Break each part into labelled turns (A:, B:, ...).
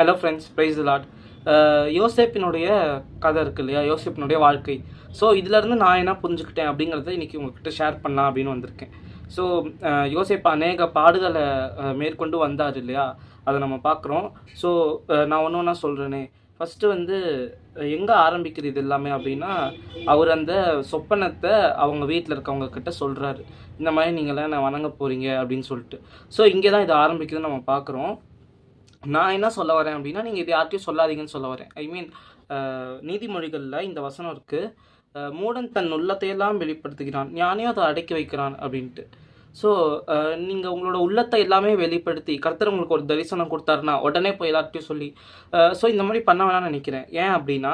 A: Hello friends price lot யோசேப்பினுடைய கதை இருக்கு இல்லையா? யோசேப்பினுடைய வாழ்க்கை. ஸோ இதுலேருந்து நான் என்ன புரிஞ்சுக்கிட்டேன் அப்படிங்கிறத இன்றைக்கி உங்ககிட்ட ஷேர் பண்ணலாம் அப்படின்னு வந்திருக்கேன். ஸோ uh, யோசேப் அநேக பாடுகளை uh, மேற்கொண்டு வந்தார் இல்லையா? அதை நம்ம பார்க்குறோம். ஸோ uh, நான் ஒன்று ஒன்றா சொல்கிறேனே ஃபஸ்ட்டு வந்து எங்கே ஆரம்பிக்கிறது இது எல்லாமே அப்படின்னா அவர் அந்த சொப்பனத்தை அவங்க வீட்டில் இருக்கவங்க கிட்ட சொல்கிறாரு இந்த மாதிரி நீங்களாம் என்ன வணங்க போகிறீங்க அப்படின்னு சொல்லிட்டு. ஸோ இங்கே தான் இது ஆரம்பிக்குதுன்னு நம்ம பார்க்குறோம். நான் என்ன சொல்ல வரேன் அப்படின்னா நீங்கள் இது யார்ட்டையும் சொல்லாதீங்கன்னு சொல்ல வரேன். ஐ மீன் நீதிமொழிகளில் இந்த வசனம் இருக்குது மூடன் தன் உள்ளத்தையெல்லாம் வெளிப்படுத்துகிறான். ஞானியும் அதை அடக்கி வைக்கிறான் அப்படின்ட்டு. ஸோ நீங்கள் உங்களோட உள்ளத்தை எல்லாமே வெளிப்படுத்தி கர்த்தர் உங்களுக்கு ஒரு தரிசனம் கொடுத்தாருன்னா உடனே போய் எல்லார்ட்டையும் சொல்லி ஸோ இந்த மாதிரி பண்ண வேணாம்னு நினைக்கிறேன். ஏன் அப்படின்னா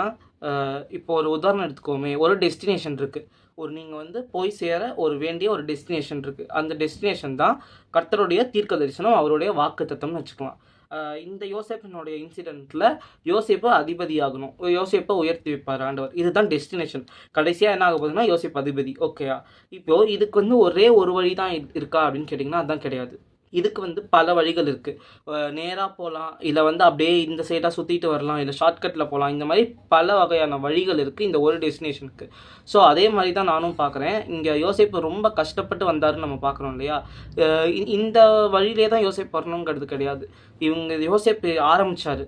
A: இப்போ ஒரு உதாரணம் எடுத்துக்கோமே. ஒரு டெஸ்டினேஷன் இருக்குது ஒரு நீங்கள் வந்து போய் சேர ஒரு வேண்டிய ஒரு டெஸ்டினேஷன் இருக்குது அந்த டெஸ்டினேஷன் தான் கர்த்தருடைய தீர்க்க தரிசனம் அவருடைய வாக்கு தத்தம்னு வச்சுக்கலாம். இந்த யோசேப்பினுடைய இன்சிடெண்ட்டில் யோசேப்பு அதிபதியாகணும். யோசேப்பை உயர்த்தி வைப்பார் ஆண்டவர். இதுதான் டெஸ்டினேஷன் கடைசியாக என்ன ஆக போகுதுன்னா யோசேப் அதிபதி. ஓகேயா இப்போ இதுக்கு வந்து ஒரே ஒரு வழி தான் இருக்கா அப்படின்னு கேட்டிங்கன்னா அதுதான் கிடையாது. இதுக்கு வந்து பல வழிகள் இருக்குது நேராக போகலாம் இல்லை வந்து அப்படியே இந்த சைடாக சுற்றிட்டு வரலாம். இல்லை ஷார்ட்கட்டில் போகலாம் இந்த மாதிரி பல வகையான வழிகள் இருக்குது இந்த ஒரு டெஸ்டினேஷனுக்கு ஸோ அதே மாதிரி தான் நானும் பார்க்குறேன் இங்கே யோசேப்பு ரொம்ப கஷ்டப்பட்டு வந்தாருன்னு நம்ம பார்க்குறோம் இல்லையா? இந்த வழியிலே தான் யோசிப்பு வரணுங்கிறது கிடையாது. இவங்க யோசேப்பு ஆரம்பித்தார்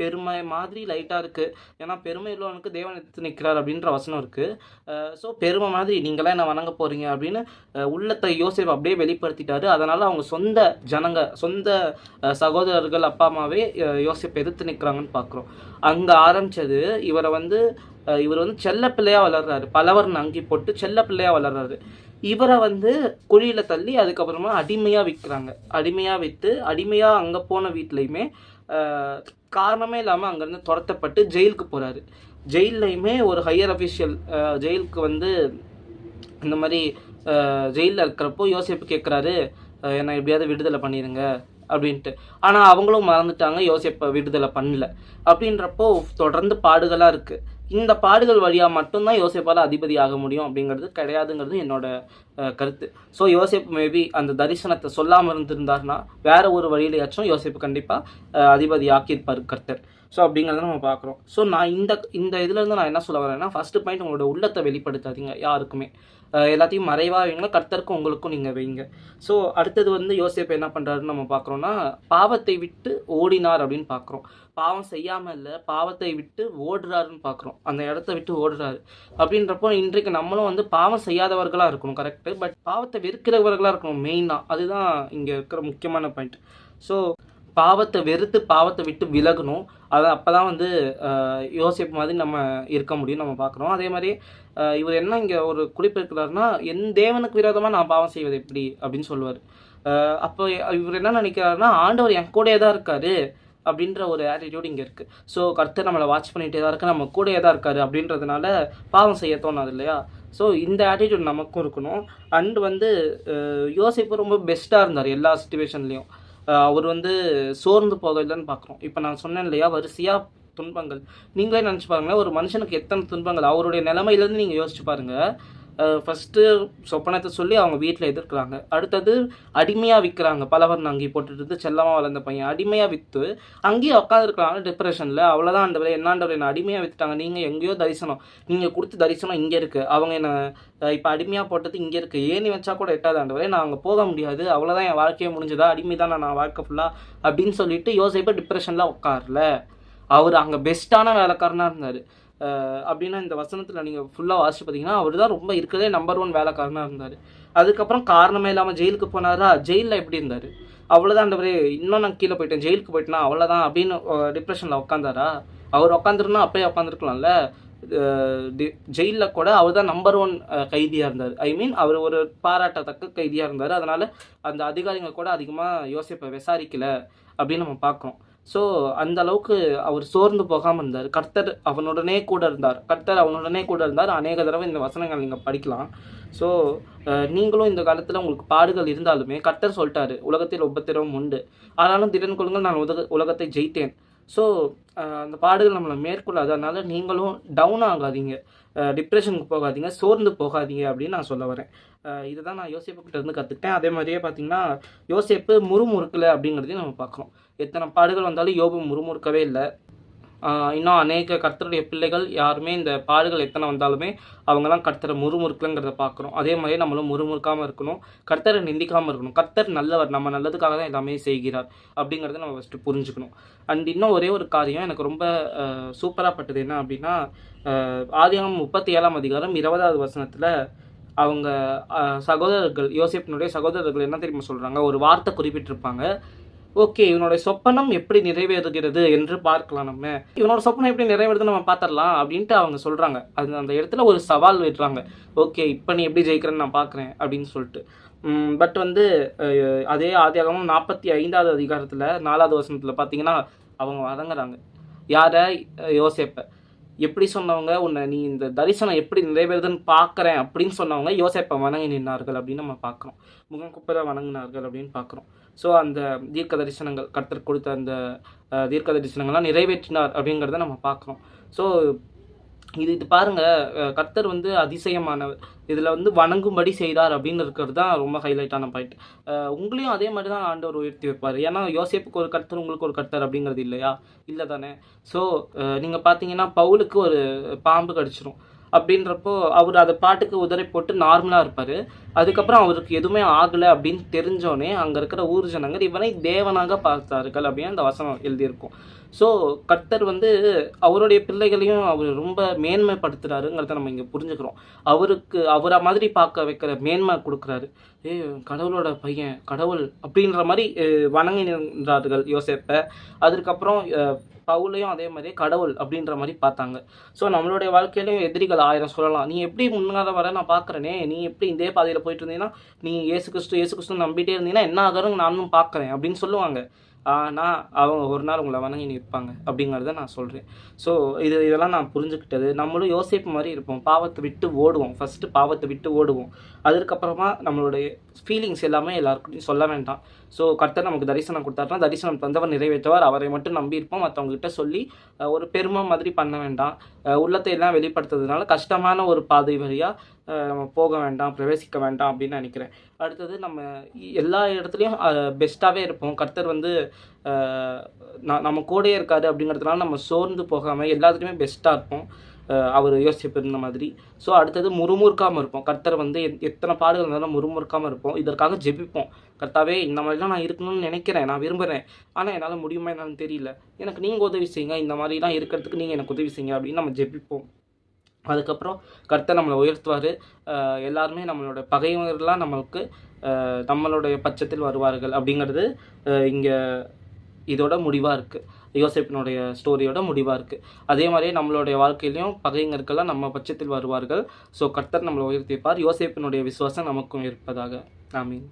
A: பெருமை மாதிரி லைட்டாக இருக்குது ஏன்னா பெருமை உள்ளவனுக்கு தேவன் எடுத்து நிற்கிறார் அப்படின்ற வசனம் இருக்குது ஸோ பெருமை மாதிரி நீங்களாம் என்ன வணங்க போகிறீங்க அப்படின்னு உள்ளத்தை யோசிப்பு அப்படியே வெளிப்படுத்திட்டாரு. அதனால் அவங்க சொந்த ஜனங்க சொந்த சகோதரர்கள் அப்பா அம்மாவே யோசிப்பை எதிர்த்து நிற்கிறாங்கன்னு பார்க்குறோம். அங்கே ஆரம்பித்தது இவரை வந்து இவர் வந்து செல்ல பிள்ளையாக வளர்றாரு. பலவர் நங்கி போட்டு செல்ல பிள்ளையாக வளர்றாரு. இவரை வந்து குழியில் தள்ளி அதுக்கப்புறமா அடிமையாக விற்கிறாங்க. அடிமையாக விற்று அடிமையாக அங்கே போன வீட்லேயுமே காரணமே இல்லாமல் அங்கேருந்து துரத்தப்பட்டு ஜெயிலுக்கு போகிறாரு ஜெயிலையுமே ஒரு ஹையர் அஃபிஷியல் ஜெயிலுக்கு வந்து இந்த மாதிரி ஜெயிலில் இருக்கிறப்போ யோசிப்பு கேட்குறாரு என்னை எப்படியாவது விடுதலை பண்ணிடுங்க அப்படின்ட்டு. ஆனால் அவங்களும் மறந்துட்டாங்க யோசிப்பை விடுதலை பண்ணல. அப்படின்றப்போ தொடர்ந்து பாடுகளாக இருக்குது இந்த பாடுகள் வழியாக மட்டும்தான் யோசிப்பால் அதிபதி ஆக முடியும் அப்படிங்கிறது கிடையாதுங்கிறது என்னோட கருத்து. ஸோ யோசேப் மேபி அந்த தரிசனத்தை சொல்லாமல் இருந்திருந்தாருன்னா வேற ஒரு வழியிலையாச்சும் யோசிப்பு கண்டிப்பாக அதிபதி ஆக்கியிருப்பார் கர்த்தர். ஸோ அப்படிங்கிறத நம்ம பார்க்குறோம். ஸோ நான் இந்த இந்த இதுலேருந்து நான் என்ன சொல்ல வரேன்னா ஃபஸ்ட்டு பாயிண்ட் உங்களோட உள்ளத்தை வெளிப்படுத்தாதீங்க யாருக்குமே. எல்லாத்தையும் மறைவாக வைங்க கர்த்தருக்கும் உங்களுக்கும் நீங்கள் வைங்க. ஸோ அடுத்தது வந்து யோசேப் என்ன பண்ணுறாருன்னு நம்ம பார்க்குறோன்னா பாவத்தை விட்டு ஓடினார் அப்படின்னு பார்க்குறோம். பாவம் செய்யாமல் இல்லை பாவத்தை விட்டு ஓடுறாருன்னு பார்க்குறோம் அந்த இடத்த விட்டு ஓடுறாரு. அப்படின்றப்போ இன்றைக்கு நம்மளும் வந்து பாவம் செய்யாதவர்களாக இருக்கணும் கரெக்டு பட் பாவத்தை வெறுக்கிறவர்களாக இருக்கணும் மெயினாக அதுதான் இங்கே இருக்கிற முக்கியமான பாயிண்ட் ஸோ பாவத்தை வெறுத்து பாவத்தை விட்டு விலகணும். அது அப்போ தான் வந்து யோசிப்பு மாதிரி நம்ம இருக்க முடியும் நம்ம பார்க்குறோம் அதே மாதிரி இவர் என்ன இங்கே ஒரு குறிப்பிருக்கிறாருன்னா என் தேவனுக்கு விரோதமாக நான் பாவம் செய்வது எப்படி? அப்படின்னு சொல்லுவார். அப்போ இவர் என்ன நினைக்கிறாருன்னா ஆண்டவர் என் கூடயே தான் இருக்காரு. அப்படின்ற ஒரு ஆட்டிடியூட் இங்கே இருக்குது ஸோ கர்த்தர் நம்மளை வாட்ச் பண்ணிகிட்டே தான் இருக்குது நம்ம கூடயே தான் இருக்காரு அப்படின்றதுனால பாவம் செய்ய தோணாது இல்லையா? ஸோ இந்த ஆட்டிடியூட் நமக்கும் இருக்கணும். அண்ட் வந்து யோசிப்பு ரொம்ப பெஸ்ட்டாக இருந்தார் எல்லா சுச்சுவேஷன்லேயும் அவர் வந்து சோர்ந்து போகலன்னு பார்க்குறோம். இப்போ நான் சொன்னேன் இல்லையா வரிசையாக துன்பங்கள். நீங்களே நினச்சி பாருங்களேன் ஒரு மனுஷனுக்கு எத்தனை துன்பங்கள்? அவருடைய நிலைமையிலேருந்து நீங்கள் யோசிச்சு பாருங்கள் ஃபஸ்ட்டு சொப்பனத்தை சொல்லி அவங்க வீட்டில் எதிர்க்கிறாங்க. அடுத்தது அடிமையாக விற்கிறாங்க பலவர் நங்கி போட்டுட்டு செல்லமாக வளர்ந்த பையன் அடிமையாக விற்று அங்கேயே உட்காந்துருக்காங்க டிப்ரெஷனில் அவ்வளோதான் ஆண்டவரே என்னாண்டவரே என்ன அடிமையாக விற்றுட்டாங்க நீங்கள் எங்கேயோ தரிசனம். நீங்கள் கொடுத்த தரிசனம் இங்கே இருக்குது அவங்க என்ன இப்போ அடிமையாக போட்டது இங்கே இருக்குது ஏணி வச்சா கூட எட்டாது ஆண்டவரே நான் அங்கே போக முடியாது. அவ்வளோதான் என் வாழ்க்கையே முடிஞ்சதா? அடிமை தான் நான் வாழ்க்கை ஃபுல்லாக அப்படின்னு சொல்லிட்டு யோசிப்போ டிப்ரெஷனில் உட்காரல. அவர் அங்கே பெஸ்ட்டான வேலைக்காரனாக இருந்தார். அப்படின்னா இந்த வசனத்தில் நீங்கள் ஃபுல்லாக வாசிச்சு பார்த்தீங்கன்னா அவர் தான் ரொம்ப இருக்கிறதே நம்பர் ஒன் வேலைக்காரனாக இருந்தார். அதுக்கப்புறம் காரணமே இல்லாமல் ஜெயிலுக்கு போனாரா? ஜெயிலில் எப்படி இருந்தார்? அவ்வளோதான் ஆண்டவரே இன்னும் நான் கீழே போயிட்டேன் ஜெயிலுக்கு போயிட்டேனா? அவ்வளோதான் அப்படின்னு டிப்ரெஷனில் உட்காந்தாரா அவர் உட்காந்துருந்தா அப்பயே உட்காந்துருக்கலாம்ல ஜெயிலில் கூட அவர் தான் நம்பர் ஒன் கைதியாக இருந்தார். ஐ மீன் அவர் ஒரு பாராட்டத்தக்க கைதியாக இருந்தார். அதனால் அந்த அதிகாரிகள் கூட அதிகமாக யோசிப்பை விசாரிக்கலை அப்படின்னு நம்ம பார்க்குறோம். ஸோ அந்த அளவுக்கு அவர் சோர்ந்து போகாமல் இருந்தார். கர்த்தர் அவனுடனே கூட இருந்தார். கர்த்தர் அவனுடனே கூட இருந்தார். அநேக தடவை இந்த வசனங்கள் நீங்கள் படிக்கலாம். ஸோ நீங்களும் இந்த காலத்தில் உங்களுக்கு பாடுகள் இருந்தாலுமே கர்த்தர் சொல்லிட்டாரு. உலகத்தில் உபத்திரவம் உண்டு. ஆனாலும் திறன் கொள்ளுங்கள் நான் உலக உலகத்தை ஜெயித்தேன். ஸோ அந்த பாடுகள் நம்மளை மேற்கொள்ளாது. அதனால் நீங்களும் டவுன் ஆகாதீங்க. டிப்ரெஷனுக்கு போகாதீங்க. சோர்ந்து போகாதீங்க அப்படின்னு நான் சொல்ல வரேன். இதுதான் நான் யோசேப்பு இருந்து கற்றுக்கிட்டேன் அதே மாதிரியே பார்த்தீங்கன்னா யோசேப்பு முறுமுறுக்கலை அப்படிங்கிறதையும் நம்ம பார்க்குறோம். எத்தனை பாடுகள் வந்தாலும் யோபு முறுமுறுக்கவே இல்லை. இன்னும் அநேக கர்த்தருடைய பிள்ளைகள் யாருமே இந்த பாடுகள் எத்தனை வந்தாலுமே அவங்கெல்லாம் கர்த்தரை முறுமுறுக்கலங்கிறத பார்க்குறோம் அதே மாதிரி நம்மளும் முறுமுறுக்காமல் இருக்கணும். கர்த்தரை நிந்திக்காமல் இருக்கணும். கர்த்தர் நல்லவர். நம்ம நல்லதுக்காக தான் எல்லாமே செய்கிறார் அப்படிங்கிறத நம்ம ஃபஸ்ட்டு புரிஞ்சுக்கணும். அண்ட் இன்னும் ஒரே ஒரு காரியம் எனக்கு ரொம்ப சூப்பராக பட்டது என்ன அப்படின்னா ஆஹ் முப்பத்தி ஏழாம் அதிகாரம் இருபதாவது வசனத்தில் அவங்க சகோதரர்கள் யோசிப்பினுடைய சகோதரர்கள் என்ன தெரியுமா சொல்கிறாங்க ஒரு வார்த்தை குறிப்பிட்டிருப்பாங்க. ஓகே இவனுடைய சொப்பனம் எப்படி நிறைவேறுகிறது என்று பார்க்கலாம் நம்ம. இவனோட சொப்பனம் எப்படி நிறைவேறுதுன்னு நம்ம பார்த்துடலாம் அப்படின்ட்டு அவங்க சொல்கிறாங்க அது அந்த இடத்துல ஒரு சவால் விடுறாங்க. ஓகே இப்போ நீ எப்படி ஜெயிக்கிறேன்னு நான் பார்க்குறேன் அப்படின்னு சொல்லிட்டு. பட் வந்து அதே ஆதியாகமும் நாற்பத்தி ஐந்தாவது அதிகாரத்தில் நாலாவது வசனத்தில் பார்த்தீங்கன்னா அவங்க வதங்குறாங்க யாரை? அஹ், எப்படி சொன்னவங்க உன்னை நீ இந்த தரிசனம் எப்படி நிறைவேறுதுன்னு பார்க்குறேன் அப்படின்னு சொன்னவங்க யோசிப்பை வணங்கி நின்னார்கள் அப்படின்னு நம்ம பார்க்குறோம். முகம் குப்பரை வணங்கினார்கள் அப்படின்னு பார்க்குறோம். ஸோ அந்த தீர்க்க தரிசனங்கள் கர்த்தர் கொடுத்த அந்த தீர்க்க தரிசனங்கள்லாம் நிறைவேற்றினார் அப்படிங்கிறத நம்ம பார்க்குறோம். ஸோ இது இது பாருங்கள் கர்த்தர் வந்து அதிசயமானவர். இதில் வந்து வணங்கும்படி செய்தார் அப்படின்னு இருக்கிறது தான் ரொம்ப ஹைலைட்டான பாயிண்ட். உங்களையும் அதே மாதிரி தான் ஆண்டவர் உயர்த்தி வைப்பார். ஏன்னா யோசேப்புக்கு ஒரு கர்த்தர் உங்களுக்கு ஒரு கர்த்தர் அப்படிங்கிறது இல்லையா? இல்லை தானே? ஸோ நீங்கள் பார்த்தீங்கன்னா பவுலுக்கு ஒரு பாம்பு கடிச்சிரும். அப்படின்றப்போ அவர் அதை பாட்டுக்கு உதறி போட்டு நார்மலாக இருப்பார். அதுக்கப்புறம் அவருக்கு எதுவுமே ஆகலை அப்படின்னு தெரிஞ்சோடனே அங்கே இருக்கிற ஊர் ஜனங்கள் இவனை தேவனாக பார்த்தார்கள் அப்படின்னு அந்த வசனம் எழுதியிருக்கும். ஸோ கர்த்தர் வந்து அவருடைய பிள்ளைகளையும் அவர் ரொம்ப மேன்மைப்படுத்துகிறாருங்கிறத நம்ம இங்கே புரிஞ்சுக்கிறோம். அவருக்கு அவரை மாதிரி பார்க்க வைக்கிற மேன்மை கொடுக்குறாரு. ஏ கடவுளோட பையன் கடவுள் அப்படின்ற மாதிரி வணங்கினார்கள் வணங்கி நின்றார்கள் யோசேப்பை. அதுக்கப்புறம் பவுலையும் அதே மாதிரி கடவுள் அப்படின்ற மாதிரி பார்த்தாங்க. ஸோ நம்மளுடைய வாழ்க்கையிலையும் எதிரிகள் ஆயிரம் சொல்லலாம். நீ எப்படி முன்னாத வர நான் பார்க்குறேனே. நீ எப்படி இதே பாதையில் போயிட்டு இருந்தீங்கன்னா நீ ஏசு கிறிஸ்து ஏசு கிறிஸ்து நம்பிட்டே இருந்தீங்கன்னா என்ன ஆகிறோம் நானும் பார்க்குறேன் அப்படின்னு சொல்லுவாங்க. ஆனால் அவங்க ஒரு நாள் உங்களை வணங்கி நிற்பாங்க அப்படிங்கிறத நான் சொல்கிறேன் ஸோ இது இதெல்லாம் நான் புரிஞ்சுக்கிட்டது. நம்மளும் யோசிப்பு மாதிரி இருப்போம். பாவத்தை விட்டு ஓடுவோம். ஃபஸ்ட்டு பாவத்தை விட்டு ஓடுவோம். அதுக்கப்புறமா நம்மளுடைய ஃபீலிங்ஸ் எல்லாமே எல்லாருக்கிட்டையும் சொல்ல வேண்டாம். ஸோ கர்த்தர் நமக்கு தரிசனம் கொடுத்தாருனா தரிசனம் தந்தவர் நிறைவேற்றவர். அவரை மட்டும் நம்பி இருப்போம். மற்றவங்ககிட்ட சொல்லி ஒரு பெருமை மாதிரி பண்ண வேண்டாம். உள்ளத்தை எல்லாம் வெளிப்படுத்துறதுனால கஷ்டமான ஒரு பாதை வழியாக நம்ம போக வேண்டாம் பிரவேசிக்க வேண்டாம் அப்படின்னு நினைக்கிறேன். அடுத்தது நம்ம எல்லா இடத்துலையும் பெஸ்ட்டாகவே இருப்போம். கர்த்தர் வந்து நான் நம்ம கூடயே இருக்காரு அப்படிங்கிறதுனால நம்ம சோர்ந்து போகாமல் எல்லாத்துலேயுமே பெஸ்ட்டாக இருப்போம். அவர் யோசிப்பு மாதிரி. ஸோ அடுத்தது முறுமுறுக்காமல் இருப்போம். கர்த்தர் வந்து எத்- எத்தனை பாடுகள் இருந்தாலும் முறுமுறுக்காமல் இருப்போம். இதற்காக ஜெபிப்போம். கர்த்தாவே இந்த மாதிரிலாம் நான் இருக்கணும்னு நினைக்கிறேன். நான் விரும்புகிறேன் ஆனால் என்னால் முடியுமா என்னன்னு தெரியல. எனக்கு நீங்கள் உதவி செய்யுங்க. இந்த மாதிரிலாம் இருக்கிறதுக்கு நீங்கள் எனக்கு உதவி செய்யுங்க அப்படின்னு நம்ம ஜெபிப்போம். அதுக்கப்புறம் கர்த்தர் நம்மளை உயர்த்துவார். எல்லாருமே நம்மளோட பகைவர்கள்லாம் நம்மளுக்கு நம்மளுடைய பட்சத்தில் வருவார்கள் அப்படிங்கிறது இங்கே இதோட முடிவாக இருக்குது யோசேப்பினுடைய ஸ்டோரியோட முடிவாக இருக்குது அதே மாதிரியே நம்மளுடைய வாழ்க்கையிலையும் பகைஞர்கள்லாம் நம்ம பட்சத்தில் வருவார்கள். ஸோ கர்த்தர் நம்மளை உயர்த்திப்பார் யோசேப்பினுடைய விசுவாசம் நமக்கும் இருப்பதாக. ஆமீன்.